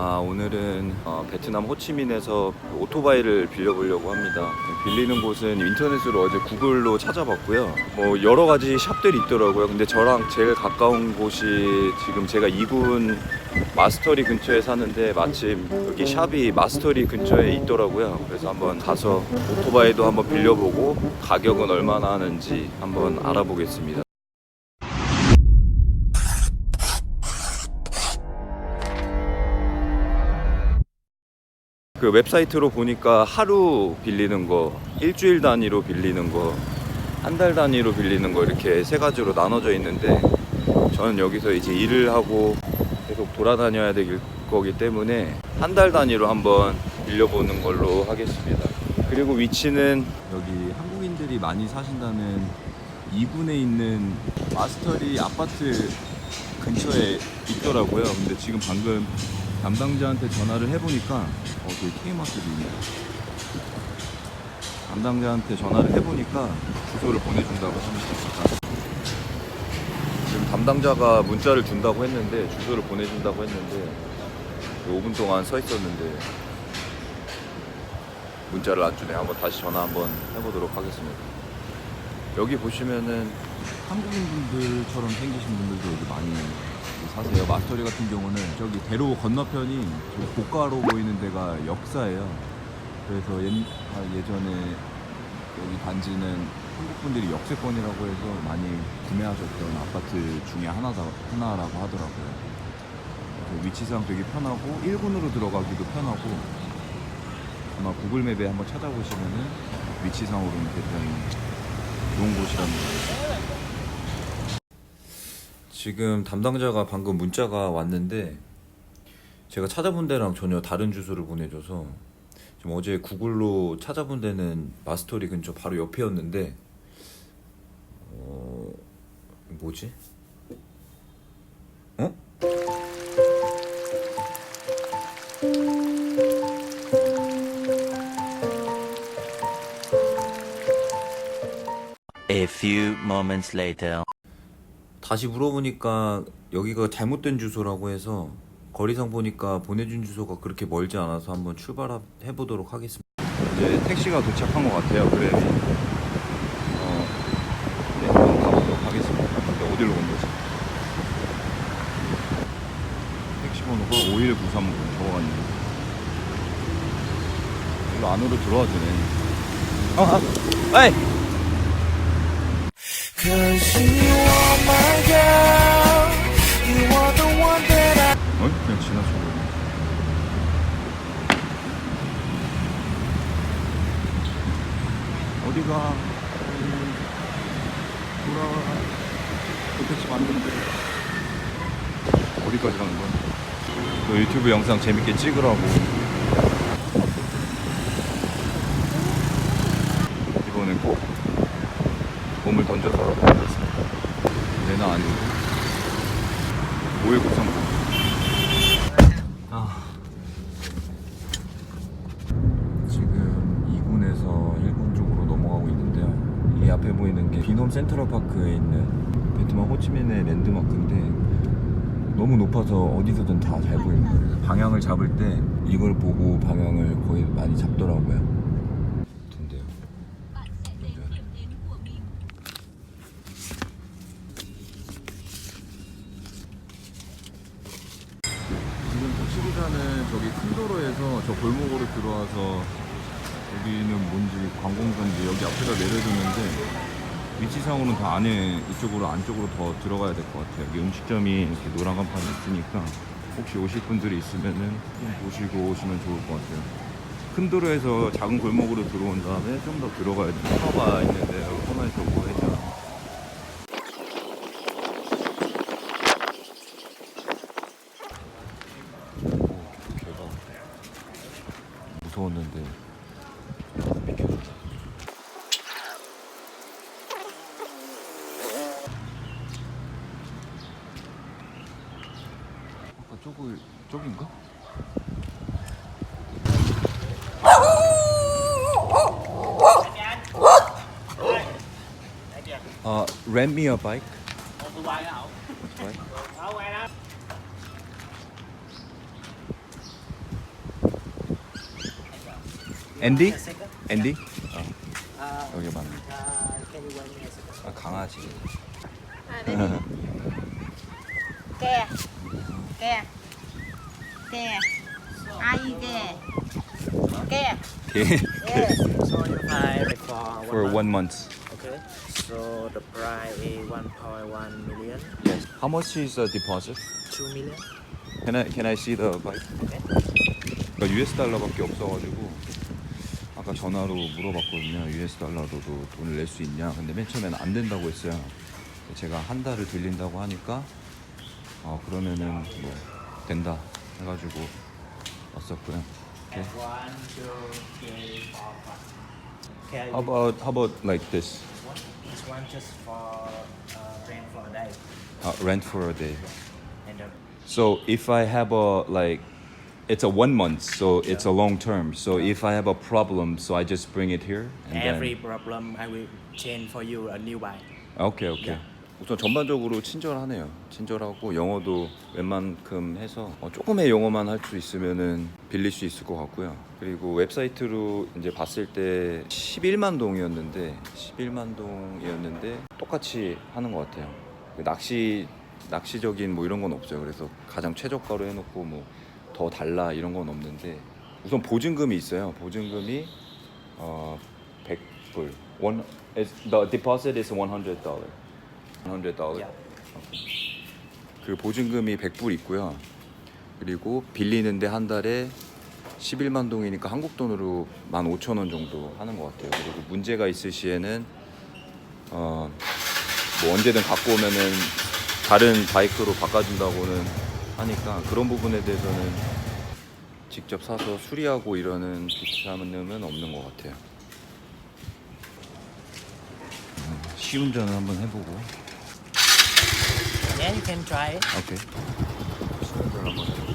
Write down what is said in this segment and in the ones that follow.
아 오늘은 어, 베트남 호치민에서 오토바이를 빌려보려고 합니다. 빌리는 곳은 인터넷으로 어제 구글로 찾아봤고요. 뭐 여러 가지 샵들이 있더라고요. 근데 저랑 제일 가까운 곳이 지금 제가 이군 마스터리 근처에 사는데 마침 여기 샵이 마스터리 근처에 있더라고요. 그래서 한번 가서 오토바이도 한번 빌려보고 가격은 얼마나 하는지 한번 알아보겠습니다. 그 웹사이트로 보니까 하루 빌리는 거, 일주일 단위로 빌리는 거, 한 달 단위로 빌리는 거 이렇게 세 가지로 나눠져 있는데 저는 여기서 이제 일을 하고 계속 돌아다녀야 될 거기 때문에 한 달 단위로 한번 빌려보는 걸로 하겠습니다. 그리고 위치는 여기 한국인들이 많이 사신다는 2군에 있는 마스터리 아파트 근처에 있더라고요. 근데 지금 방금 담당자한테 전화를 해보니까 어, 저기 K마트도 있네. 담당자한테 전화를 해보니까 주소를 보내준다고 합니다. 지금 담당자가 문자를 준다고 했는데 주소를 보내준다고 했는데 5분 동안 서 있었는데 문자를 안 주네. 한번 다시 전화 한번 해보도록 하겠습니다. 여기 보시면은 한국인 분들처럼 생기신 분들도 여기 많이 사세요. 마스터리 같은 경우는 저기 대로 건너편이 저기 고가로 보이는 데가 역사예요. 그래서 옛, 아, 예전에 여기 단지는 한국 분들이 역세권이라고 해서 많이 구매하셨던 아파트 중에 하나다, 하나라고 하더라고요. 위치상 되게 편하고 1군으로 들어가기도 편하고 아마 구글맵에 한번 찾아보시면은 위치상으로는 굉장히 좋은 곳이랍니다. 지금 담당자가 방금 문자가 왔는데 제가 찾아본 데랑 전혀 다른 주소를 보내줘서 지금 어제 구글로 찾아본 데는 마스터리 근처 바로 옆이었는데 어 뭐지? 어? A few moments later. 다시 물어보니까 여기가 잘못된 주소라고 해서 거리상 보니까 보내준 주소가 그렇게 멀지 않아서 한번 출발해 보도록 하겠습니다. 이제 택시가 도착한 것 같아요. 그래미. 어, 네, 한번 가보도록 하겠습니다. 어디로 건너지? 택시 번호가 51930 적어갔네요. 이거 안으로 들어와 주네. 어, 아, 에이! Cause you are my girl. You are the one that I. 어? 그냥 지나쳐. 어디가? 음, 돌아와. 도대체 맞는데. 어디까지 가는 거야? 너 유튜브 영상 재밌게 찍으라고. 이번엔 꼭 몸을 던져서 가겠습니다. 내나 아니고. 51930. 아. 지금 2군에서 1군 쪽으로 넘어가고 있는데요. 이 앞에 보이는 게 비놈 센트럴파크에 있는 베트남 호치민의 랜드마크인데 너무 높아서 어디서든 다 잘 보입니다. 방향을 잡을 때 이걸 보고 방향을 거의 많이 잡더라고요. 도치기사는 저기 큰 도로에서 저 골목으로 들어와서 여기는 뭔지 관공서인지 여기 앞에다 내려두는데 위치상으로는 다 안에 이쪽으로 안쪽으로 더 들어가야 될 것 같아요. 여기 음식점이 이렇게 노란 간판이 있으니까 혹시 오실 분들이 있으면은 좀 보시고 오시면 좋을 것 같아요. 큰 도로에서 작은 골목으로 들어온 다음에 좀 더 들어가야 돼요. 코너가 있는데 여기 코너에서 뭐? 대박. 무서웠는데 저기 저긴가? 어, rent me 앤디? 앤디? 어. 여기 많네. 아, 강아지. 아, 네. 네. 네. Ai kè kè 개. yeah. So you buy like for one For month? one month. Okay. So the price is 1.1 million, Yes. How much is the deposit? 2 million. Can I can I see the bike? 그러니까 US 달러밖에 없어가지고 아까 전화로 물어봤거든요. US 달러로도 돈을 낼 수 있냐? 근데 맨 처음에는 안 된다고 했어요. 제가 한 달을 빌린다고 하니까 어 그러면은 뭐 된다 해가지고 왔었고요. Okay. One, two, three, four, five. Okay. How about how about like this? This one just for uh, rent for a day. Uh, rent for a day. And the So if I have a like, it's a one month, so it's a long term. So if I have a problem, so I just bring it here. And every then, problem I will change for you a new bike. 오케이 오케이. Yeah. 우선 전반적으로 친절하네요. 친절하고 영어도 웬만큼 해서 어, 조금의 영어만 할 수 있으면은 빌릴 수 있을 것 같고요. 그리고 웹사이트로 이제 봤을 때 11만 동이었는데 11만 동이었는데 똑같이 하는 것 같아요. 그 낚시 낚시적인 뭐 이런 건 없어요. 그래서 가장 최저가로 해놓고 뭐 더 달라 이런 건 없는데 우선 보증금이 있어요. 보증금이 어 100불. One the deposit is 100 dollar. 100 dollar. Yeah. 그 보증금이 100불 있고요. 그리고 빌리는데 한 달에 11만 동이니까 한국 돈으로 15,000원 정도 하는 것 같아요. 그리고 문제가 있을 시에는 어, 뭐 언제든 갖고 오면은 다른 바이크로 바꿔준다고는 하니까 그런 부분에 대해서는 직접 사서 수리하고 이러는 비참함은 없는 것 같아요. 음, 시운전을 한번 해보고. Yeah, you can try it. 오케이. 시운전 한번 해보고.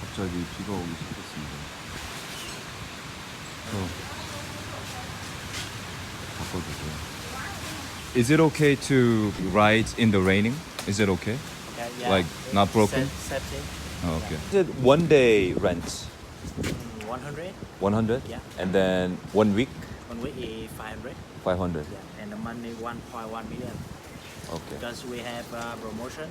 갑자기 비가 오기 시작했습니다. 저 바꿔주세요. Is it okay to ride in the raining? Is it okay? Okay, yeah. Like not broken? Set, setting. Oh, okay. Is it one day rent? Mm, 100. 100? Yeah. And then one week? One week is 500. 500. Yeah. And the money 1.1 million. Okay. Because we have uh, promotion.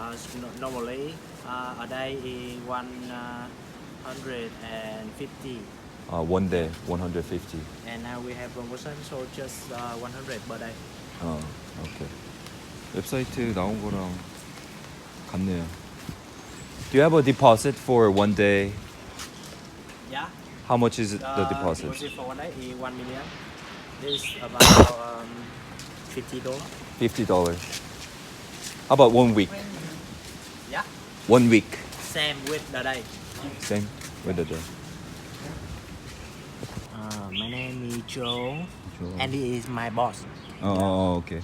Uh, s- no- normally uh, a day is 150. Uh, one day, 150. And now we have promotion, so just uh, 100 per day. 어, 오케이. 웹사이트 나온 거랑 같네요. Do you have a deposit for one day? Yeah. How much is it, the Uh, deposit? deposit for one day is 1 million. This is about um, 50 dollars. Fifty dollars. How about one week? Yeah. One week. Same with the day. Same with the day. Uh, my name is Joe, Joe. and he is my boss. 어, 어, 어, 오케이.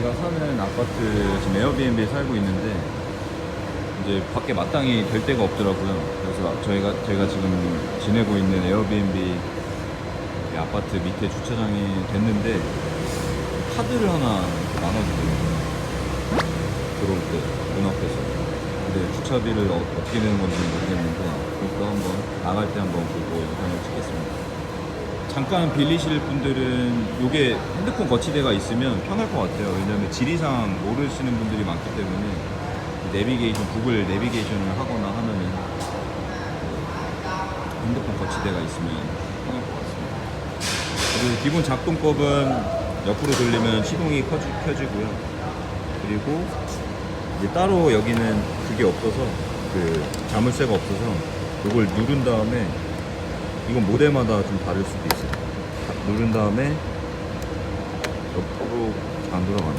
제가 사는 아파트 지금 에어비앤비에 살고 있는데 이제 밖에 마땅히 될 데가 없더라고요. 그래서 저희가 제가 지금 지내고 있는 에어비앤비 이 아파트 밑에 주차장이 됐는데 카드를 하나 나눠주더라고요. 들어올 때문 앞에서 근데 주차비를 어, 떻게 내는 건지 모르겠는데 그것도 한번 나갈 때 한번 보고 영상을 찍겠습니다 잠깐 빌리실 분들은 이게 핸드폰 거치대가 있으면 편할 것 같아요. 왜냐면 지리상 모르시는 분들이 많기 때문에 내비게이션 구글 내비게이션을 하거나 하면은 핸드폰 거치대가 있으면 편할 것 같습니다. 그리고 기본 작동법은 옆으로 돌리면 시동이 켜지, 켜지고요. 그리고 이제 따로 여기는 그게 없어서 그 자물쇠가 없어서 이걸 누른 다음에 이건 모델마다 좀 다를 수도 있어요. 누른 다음에 옆으로 안 돌아가네.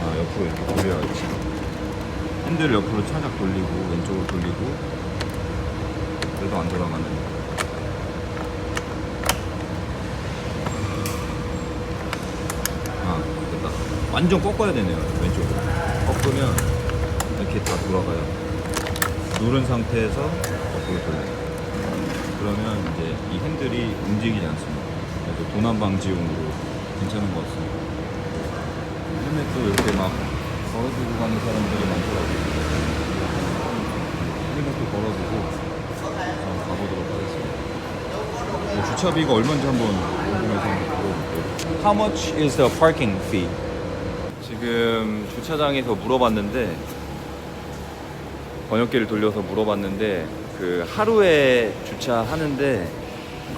아 옆으로 이렇게 돌려야지. 핸들을 옆으로 살짝 돌리고 왼쪽으로 돌리고 그래도 안 돌아가네. 아 됐다. 완전 꺾어야 되네요 왼쪽으로. 꺾으면 이렇게 다 돌아가요. 누른 상태에서 거꾸로 돌려요. 그러면 이제 이 핸들이 움직이지 않습니다. 그래서 도난 방지용으로 괜찮은 것 같습니다. 헬멧도 이렇게 막 걸어두고 가는 사람들이 많더라고요. 헬멧도 걸어두고 한번 가보도록 하겠습니다. 뭐 주차비가 얼마인지 한번 궁금해서 물어볼게요. How much is the parking fee? 지금 주차장에서 물어봤는데 번역기를 돌려서 물어봤는데 그 하루에 주차하는데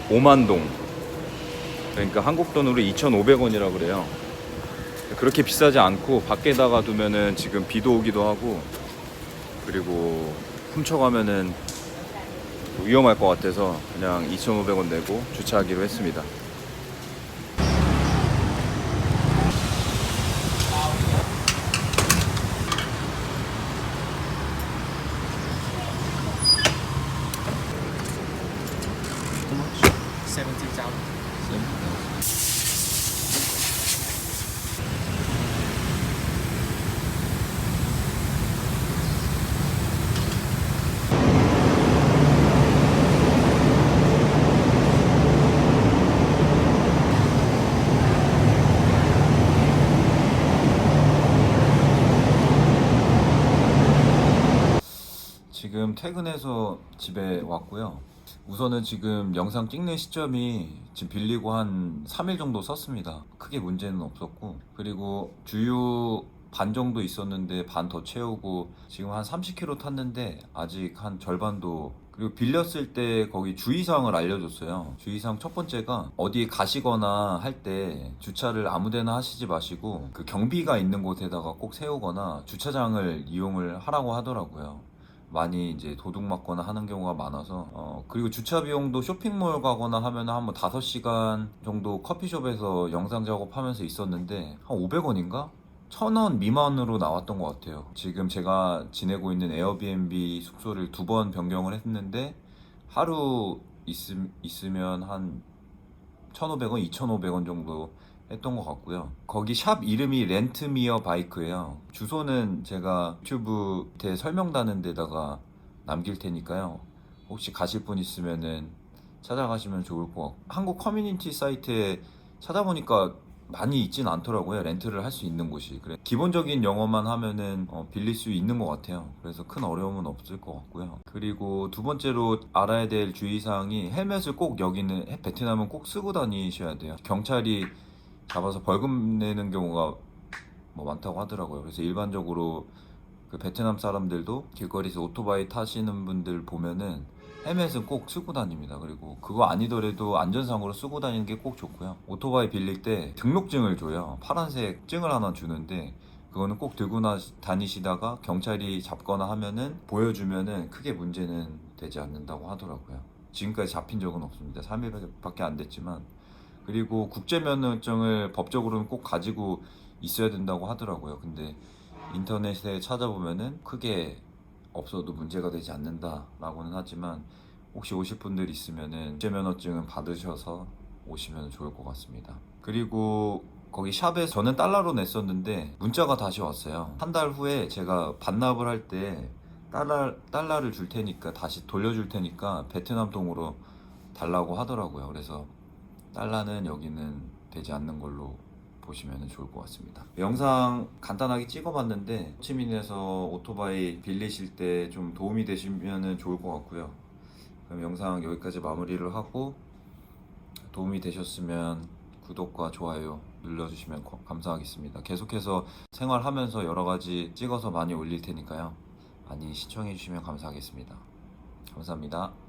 5만 동 그러니까 한국 돈으로 2,500원이라 그래요. 그렇게 비싸지 않고 밖에다가 두면은 지금 비도 오기도 하고 그리고 훔쳐가면은 위험할 것 같아서 그냥 2,500원 내고 주차하기로 했습니다. 지금 퇴근해서 집에 왔고요. 우선은 지금 영상 찍는 시점이 지금 빌리고 한 3일 정도 썼습니다. 크게 문제는 없었고 그리고 주유 반 정도 있었는데 반 더 채우고 지금 한 30km 탔는데 아직 한 절반도 그리고 빌렸을 때 거기 주의사항을 알려줬어요. 주의사항 첫 번째가 어디 가시거나 할 때 주차를 아무데나 하시지 마시고 그 경비가 있는 곳에다가 꼭 세우거나 주차장을 이용을 하라고 하더라고요. 많이 이제 도둑 맞거나 하는 경우가 많아서 어 그리고 주차 비용도 쇼핑몰 가거나 하면 한번 5시간 정도 커피숍에서 영상 작업하면서 있었는데 한 500원인가? 1000원 미만으로 나왔던 것 같아요. 지금 제가 지내고 있는 에어비앤비 숙소를 두 번 변경을 했는데 하루 있음, 있으면 한 1,500원, 2,500원 정도 했던 것 같고요. 거기 샵 이름이 렌트미어 바이크예요. 주소는 제가 유튜브 밑에 설명다는 데다가 남길 테니까요. 혹시 가실 분 있으면은 찾아가시면 좋을 것 같고 한국 커뮤니티 사이트에 찾아보니까 많이 있진 않더라고요. 렌트를 할 수 있는 곳이. 그래 기본적인 영어만 하면은 어, 빌릴 수 있는 것 같아요. 그래서 큰 어려움은 없을 것 같고요. 그리고 두 번째로 알아야 될 주의사항이 헬멧을 꼭 여기는 베트남은 꼭 쓰고 다니셔야 돼요. 경찰이 잡아서 벌금 내는 경우가 뭐 많다고 하더라고요. 그래서 일반적으로 그 베트남 사람들도 길거리에서 오토바이 타시는 분들 보면은 헬멧은 꼭 쓰고 다닙니다. 그리고 그거 아니더라도 안전상으로 쓰고 다니는 게 꼭 좋고요. 오토바이 빌릴 때 등록증을 줘요. 파란색 증을 하나 주는데 그거는 꼭 들고 나, 다니시다가 경찰이 잡거나 하면은 보여주면은 크게 문제는 되지 않는다고 하더라고요. 지금까지 잡힌 적은 없습니다. 3일밖에 안 됐지만 그리고 국제면허증을 법적으로는 꼭 가지고 있어야 된다고 하더라고요. 근데 인터넷에 찾아보면은 크게 없어도 문제가 되지 않는다라고는 하지만 혹시 오실 분들 있으면은 국제면허증은 받으셔서 오시면 좋을 것 같습니다. 그리고 거기 샵에 저는 달러로 냈었는데 문자가 다시 왔어요. 한 달 후에 제가 반납을 할 때 달러 달러를 줄 테니까 다시 돌려줄 테니까 베트남 동으로 달라고 하더라고요. 그래서 달러는 여기는 되지 않는 걸로 보시면 좋을 것 같습니다. 영상 간단하게 찍어봤는데 호치민에서 오토바이 빌리실 때 좀 도움이 되시면 좋을 것 같고요. 그럼 영상 여기까지 마무리를 하고 도움이 되셨으면 구독과 좋아요 눌러주시면 고- 감사하겠습니다. 계속해서 생활하면서 여러 가지 찍어서 많이 올릴 테니까요. 많이 시청해주시면 감사하겠습니다. 감사합니다.